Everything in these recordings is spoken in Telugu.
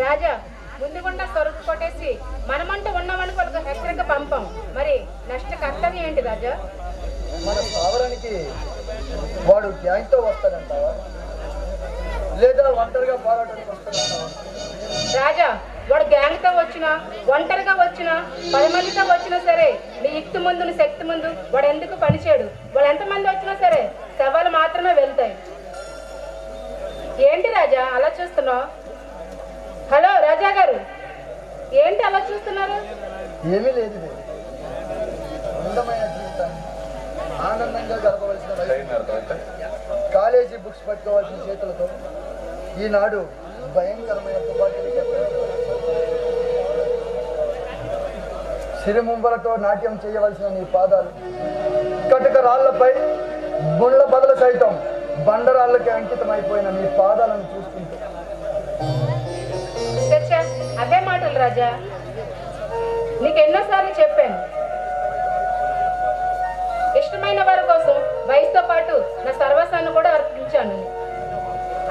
రాజా. ముందుగుండా సరుకు కొట్టేసి మనమంటూ ఉన్నామని వాళ్ళకి హెచ్చరిక పంపం. మరి నష్ట కర్తవ్యం ఏంటి రాజా? మన స్థావరానికి వాడు గ్యాంగ్తో వస్తాడంటావా? లేదా ఒంటరిగా పోరాటానికి వస్తాడంటావా? రాజా వాడు గ్యాంగ్తో వచ్చినా ఒంటరిగా వచ్చినా పది మందితో వచ్చినా సరే నీ యుక్తి ముందు నీ శక్తి ముందు వాడు ఎందుకు పనిచేయడు వాడు ఎంతమంది వచ్చినా సరే శవాలు మాత్రమే వెళ్తాయి. ఏంటి రాజా అలా చూస్తున్నావు? హలో రాజా గారు ఏంటి అలా చూస్తున్నారు? ఏమీ లేదు. ఆనందంగా గడపవలసిన. కాలేజీ బుక్స్ పట్టుకోవాల్సిన చేతులతో ఈనాడు భయంకరమైన తుపాకీలు సిరిముంబలతో నాట్యం చేయవలసిన నీ పాదాలు. కటుక రాళ్ళపై గుండ్ల బదులు సైతం బండరాళ్ళకి అంకితమైపోయిన నీ పాదాలను చూస్తుంటే. అదే మాటలు రాజా. నీకు ఎన్నోసార్లు చెప్పాను. ఇష్టమైన వారి కోసం వయసుతో పాటు నా సర్వస్వాన్ని కూడా అర్పించాను.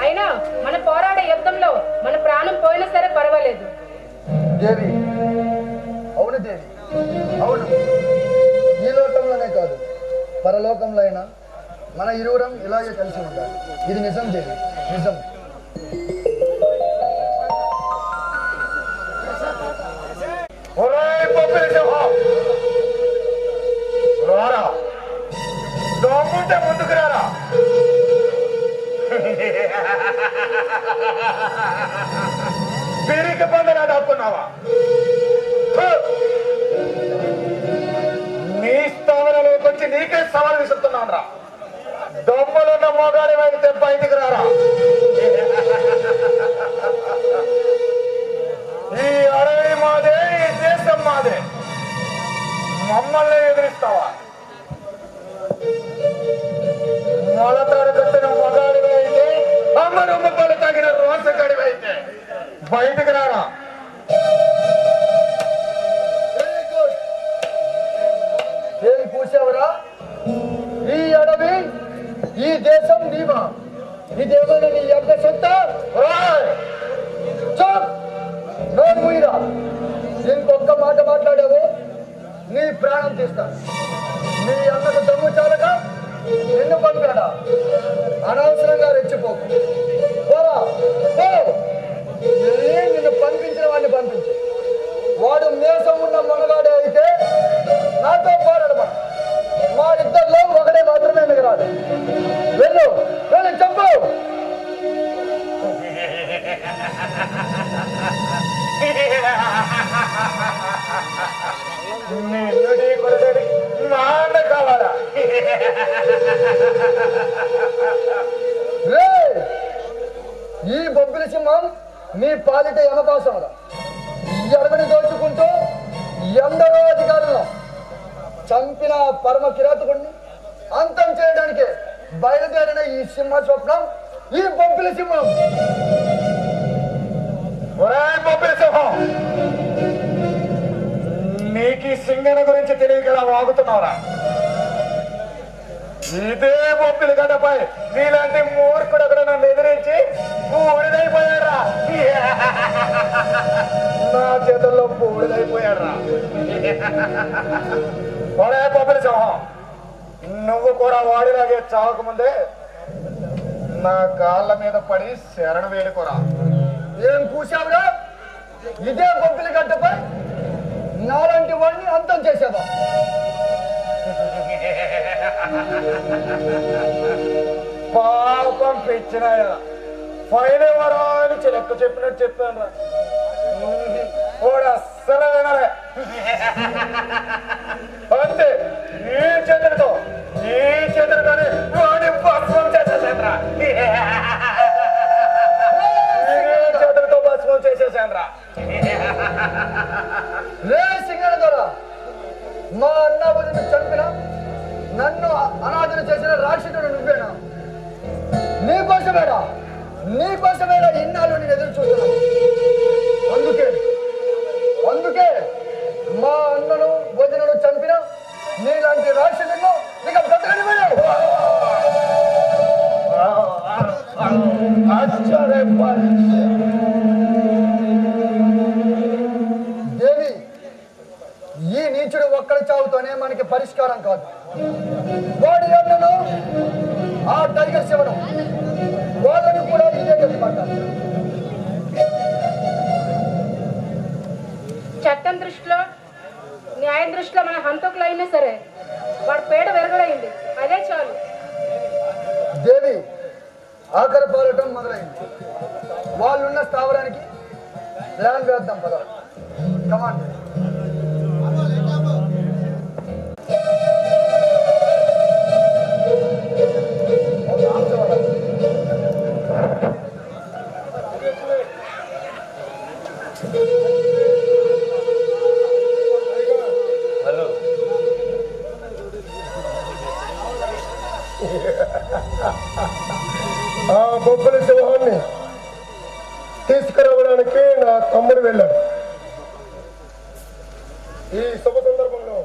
అయినా మన పోరాడే యుద్ధంలో మన ప్రాణం పోయినా సరే పర్వాలేదు. దేవి అవును. ఈ లోకంలోనే కాదు పరలోకంలో అయినా మన ఇరువురం ఇలాగే కలిసి ఉండాలి. ఇది నిజం దేవి నిజం. సవాల్ విసురుతున్నాను రా దమ్ములున్న మోగాడి అయితే బయటికి రారా? ఈ అడవి మాదే ఈ దేశం మాదే. మమ్మల్ని ఎదిరిస్తావా? మొలతాడు కట్టిన మగాడివి అయితే అమ్మ అమ్మను ముప్పలు తగిన రోసగాడివి అయితే బయటకు రారా? ఈ దేశం నీవా? ఇదేమైనా నీ యొక్క సొత్త ఓయ్! నోరు మూయిరా. ఇంకొక్క మాట మాట్లాడావు నీ ప్రాణం తీస్తాను నీ అన్నకు దమ్ము చాలక నిన్ను పంపాడా? అనవసరంగా రెచ్చిపోకు పోరా నిన్ను పంపించిన వాడిని పంపించు. వాడు మేసం నిన్ను కావాలా? రేయ్! ఈ బొబ్బిలి సింహం మీ పాలిట యమపాసముల. ఈ అడవిని దోచుకుంటూ ఎందరో అధికారులను చంపిన పరమ కిరాతకుడిని అంతం చేయడానికి బయలుదేరిన ఈ సింహ స్వప్నం ఈ బొబ్బిలి సింహం. ఒరేయ్ బొబ్బిలి సింహం! నీకు ఈ సింగన గురించి తెలియక ఇలా వాగుతున్నావురా ఇదే బొప్పిల గడ్డపై నీలాంటి మూర్ఖుడు అక్కడ నన్ను ఎదిరించి బూడిదైపోయారా నా చేతుల్లో బూడిదైపోయారా ఒరే బొబ్బిలి సింహం నువ్వు కూడా వాడిలాగే చావకముందే నా కాళ్ళ మీద పడి శరణ వేడుకోరా. ఏం కూసావురా ఇదే బొబ్బిలి గడ్డపై అర్థం అంతం పాపం పెంచినాయా ఫైన్ ఎవరో అని లెక్క చెప్పినట్టు చెప్పాను రా నీకోసమేనా ఇన్నాళ్ళు నేను ఎదురు చూస్తున్నాను. అందుకే అందుకే మా అన్నను భోజనను చంపిన నీలాంటి రాక్షసులను ఇక బ్రతకనిపోయావు దేవి ఈ నీచుడు ఒక్కడి చావుతోనే మనకి పరిష్కారం కాదు. వాడి అన్నను ఆ టైగర్ శివను వాళ్ళ చట్టం దృష్టిలో న్యాయం దృష్టిలో మన హంతకులు అయినా సరే వాడు పేడ వెరగడైంది. అదే చాలు. దేవి ఆఖరి పాలటం మొదలైంది. వాళ్ళున్న స్థావరానికి ప్లాన్ వేద్దాం పద. కమాండ్ ఆ బొబ్బల సింహాన్ని తీసుకురావడానికి నా తమ్ముడు వెళ్ళాడు. ఈ శుభ సందర్భంలో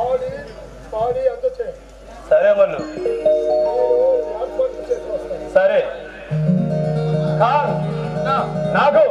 ఆడి పాడి అందచే సరే మల్లు. వస్తాను. సరే. నాకు